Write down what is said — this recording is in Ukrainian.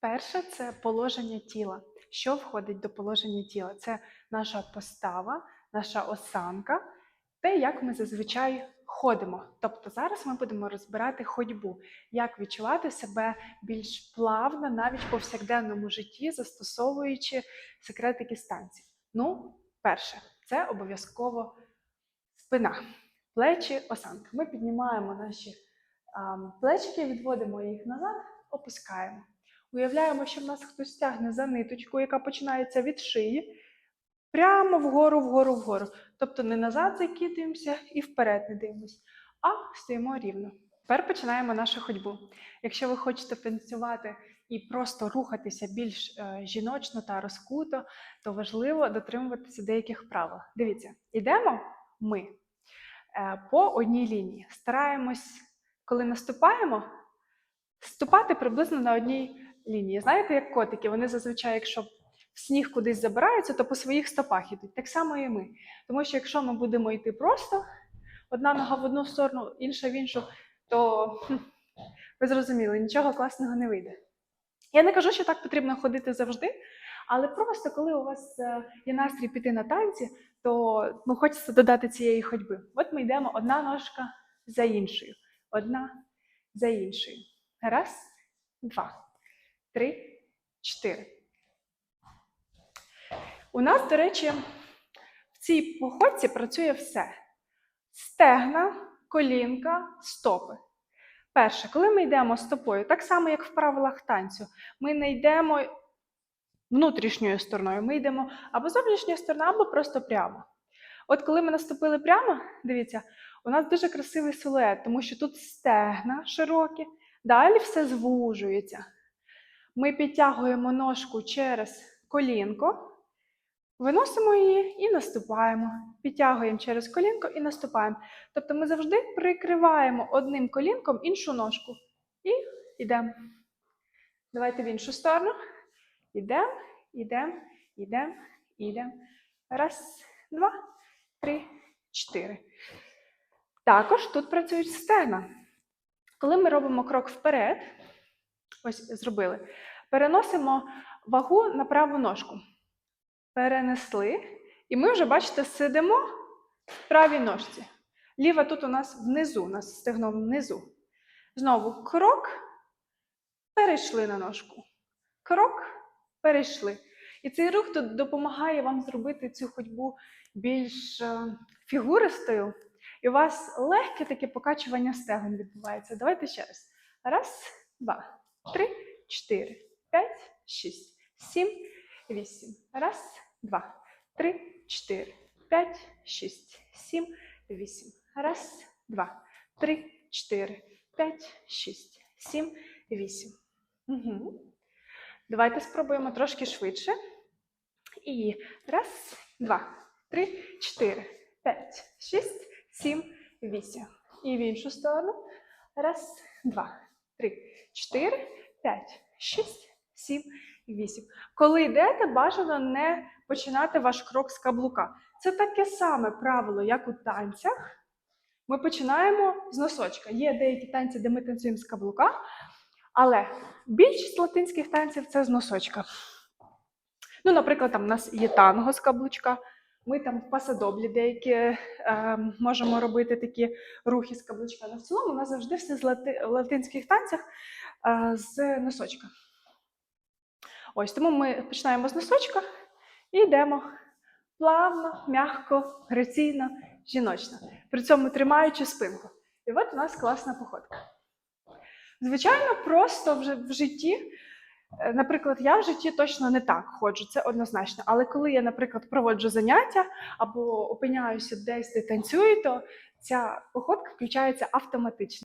Перше це положення тіла. Що входить до положення тіла? Це наша постава, наша осанка, те, як ми зазвичай ходимо. Тобто зараз ми будемо розбирати ходьбу, як відчувати себе більш плавно, навіть в повсякденному житті, застосовуючи секретики станції. Ну, перше, це обов'язково спина, плечі, осанка. Ми піднімаємо наші плечики, відводимо їх назад, опускаємо. Уявляємо, що в нас хтось тягне за ниточку, яка починається від шиї, прямо вгору, вгору, вгору. Тобто не назад закидуємося і вперед не дивимося, а стоїмо рівно. Тепер починаємо нашу ходьбу. Якщо ви хочете танцювати і просто рухатися більш е, жіночно та розкуто, то важливо дотримуватися деяких правил. Дивіться, йдемо ми е, по одній лінії. Стараємось, коли наступаємо, ступати приблизно на одній лінії. Знаєте, як котики, вони зазвичай, якщо в сніг кудись забираються, то по своїх стопах йдуть. Так само і ми. Тому що якщо ми будемо йти просто, одна нога в одну сторону, інша в іншу, то ви зрозуміли, нічого класного не вийде. Я не кажу, що так потрібно ходити завжди, але просто коли у вас е, є настрій піти на танці, то ну, хочеться додати цієї ходьби. От ми йдемо одна ножка за іншою, одна за іншою. Раз, два, три, чотири. У нас, до речі, в цій походці працює все: стегна, колінка, стопи. Перше, коли ми йдемо стопою, так само, як в правилах танцю, ми не йдемо внутрішньою стороною, ми йдемо або зовнішньою стороною, або просто прямо. От коли ми наступили прямо, дивіться, у нас дуже красивий силует, тому що тут стегна широкі, далі все звужується. Ми підтягуємо ножку через колінко, виносимо її і наступаємо. Підтягуємо через колінко і наступаємо. Тобто ми завжди прикриваємо одним колінком іншу ножку. І йдемо. Давайте в іншу сторону. Йдемо, йдемо, йдемо, йдемо. Раз, два, три, чотири. Також тут працюють стегна. Коли ми робимо крок вперед, ось зробили, переносимо вагу на праву ножку. Перенесли. І ми вже, бачите, сидимо в правій ножці. Ліва тут у нас внизу, у нас стегном внизу. Знову крок, перейшли на ножку. Крок, перейшли. І цей рух тут допомагає вам зробити цю ходьбу більш е, фігуристою. І у вас легке таке покачування стегон відбувається. Давайте ще раз. Раз, два, три, чотири, п'ять, шість, сім, вісім. Раз, два, три, чотири, п'ять, шість, сім, вісім. Раз, два, три, чотири, п'ять, шість, сім, вісім. Угу. Давайте спробуємо трошки швидше. І раз, два, три, чотири, п'ять, шість, сім, вісім. І в іншу сторону. Раз, два, три, чотири, п'ять, шість, сім, вісім. Коли йдете, бажано не починати ваш крок з каблука. Це таке саме правило, як у танцях. Ми починаємо з носочка. Є деякі танці, де ми танцюємо з каблука, але більшість латинських танців це з носочка. Ну, наприклад, там у нас є танго з каблучка. Ми там в пасадоблі деякі е, можемо робити такі рухи з каблучка. Але в цілому у нас завжди все з лати, в латинських танцях е, з носочка. Ось тому ми починаємо з носочка і йдемо плавно, м'яко, граційно, жіночно. При цьому тримаючи спинку. І от у нас класна походка. Звичайно, просто вже в житті. Е, Наприклад, я в житті точно не так ходжу, це однозначно. Але коли я, наприклад, проводжу заняття або опиняюся десь, де танцюю, то ця походка включається автоматично.